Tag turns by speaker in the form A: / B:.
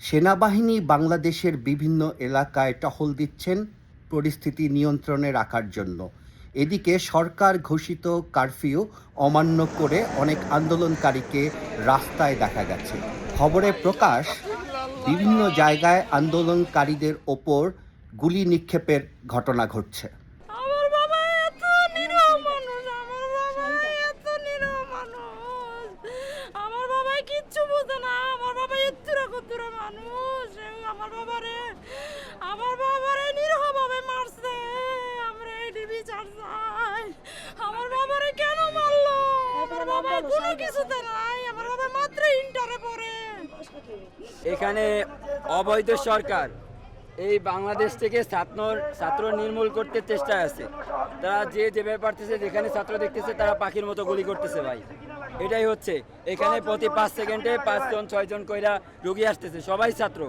A: সেনাবাহিনী বাংলাদেশের বিভিন্ন এলাকায় টহল দিচ্ছেন পরিস্থিতি নিয়ন্ত্রণে রাখার জন্য। এদিকে সরকার ঘোষিত কারফিউ অমান্য করে অনেক আন্দোলনকারীকে রাস্তায় দেখা গেছে। খবরে প্রকাশ, বিভিন্ন জায়গায় আন্দোলনকারীদের ওপর গুলি নিক্ষেপের ঘটনা ঘটছে।
B: আমার বাবারে আমার বাবারে নিরহ ভাবে মারছে। আমরা এই বিচার চাই। আমার বাবারে কেন মারলো? আমার বাবা কোনো কিছুতে নাই। আমার বাবা মাত্র ইন্টারে পড়ে।
C: এখানে অবৈধ সরকার এই বাংলাদেশ থেকে ছাত্র ছাত্র নির্মূল করতে চেষ্টা আছে। তারা যে যেভাবে পারতেছে, যেখানে ছাত্র দেখতেছে, তারা পাখির মতো গুলি করতেছে ভাই। এটাই হচ্ছে। এখানে প্রতি পাঁচ সেকেন্ডে পাঁচজন, ছয়জন কইরা রুগী আসতেছে। সবাই ছাত্র।